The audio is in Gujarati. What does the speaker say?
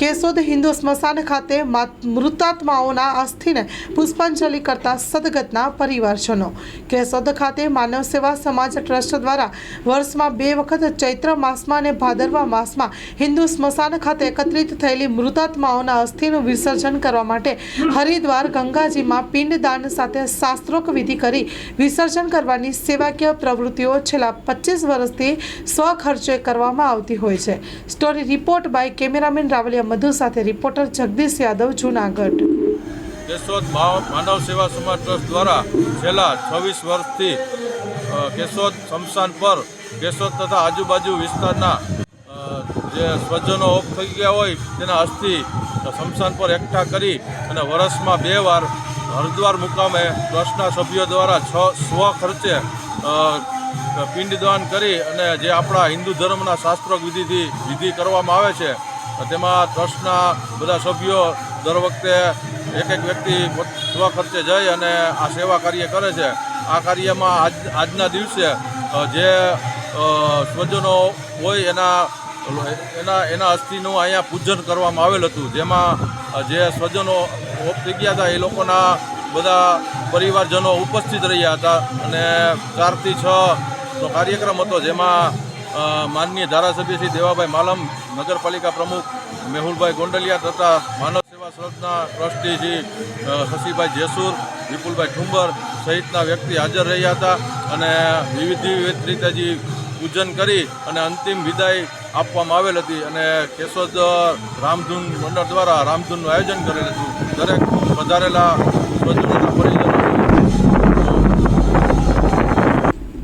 કેશોદ હિન્દુ સ્મશાન ખાતે મૃતાત્માઓના અસ્થિને પુષ્પાંજલિ કરતા સદગતના પરિવારજનો. કેશોદ ખાતે માનવ સેવા સમાજ ટ્રસ્ટ દ્વારા વર્ષમાં બે વખત ચૈત્ર માસમાં અને ભાદરવા માસમાં હિન્દુ સ્મશાન ખાતે એકત્રિત થયેલી મૃતાત્માઓના અસ્થિનું વિસર્જન કરવા માટે હરિદ્વાર ગંગાજીમાં પિંડદાન સાથે શાસ્ત્રોક વિધિ કરી વિસર્જન કરવાની સેવાકીય પ્રવૃત્તિઓ છેલ્લા પચીસ વર્ષથી સ્વખર્ચે કરવામાં આવતી હોય છે. Story report by cameraman Rawaliya Madhu સાથે રિપોર્ટર જગદીશ યાદવ, જૂનાગઢ. કેશોદ માનવ સેવા સમાજ ટ્રસ્ટ દ્વારા છેલ્લા છવ્વીસ વર્ષથી કેશોદ શમશાન પર, કેશોદ તથા આજુબાજુ વિસ્તારના જે સ્વજનો ઓફ થઈ ગયા હોય, તેના અસ્થિ શમશાન પર એકઠા કરી અને વર્ષમાં બે વાર હરિદ્વાર મુકામે ટ્રસ્ટના સભ્યો દ્વારા છ સ્વ ખર્ચે પિંડદાન કરી અને જે આપણા હિન્દુ ધર્મના શાસ્ત્રોક વિધિથી વિધિ કરવામાં આવે છે તેમાં ટ્રસ્ટના બધા સભ્યો દર વખતે એક એક વ્યક્તિ સ્વખર્ચે ખર્ચે જઈ અને આ સેવા કાર્ય કરે છે. આ કાર્યમાં આજ, આજના દિવસે જે સ્વજનો હોય એના એના એના અસ્થિનું અહીંયા પૂજન કરવામાં આવેલ હતું. જેમાં જે સ્વજનો ઓફ થઈ ગયા હતા એ લોકોના બધા પરિવારજનો ઉપસ્થિત રહ્યા હતા અને ચારથી છ કાર્યક્રમ હતો જેમાં માનનીય ધારાસભ્ય શ્રી દેવાભાઈ માલમ, નગરપાલિકા પ્રમુખ મેહુલભાઈ ગોંડલિયા તથા માનવ સેવા સદના ટ્રસ્ટી શ્રી શશીભાઈ જેસુર, વિપુલભાઈ ઠુંબર સહિતના વ્યક્તિ હાજર રહ્યા હતા અને વિવિધ વિવિધ રીતે જે પૂજન કરી અને અંતિમ વિદાય આપવામાં આવેલ હતી અને કેશોદ રામધૂન મંડળ દ્વારા રામધૂનનું આયોજન કરેલ હતું. દરેક પધારેલા સ્વજનો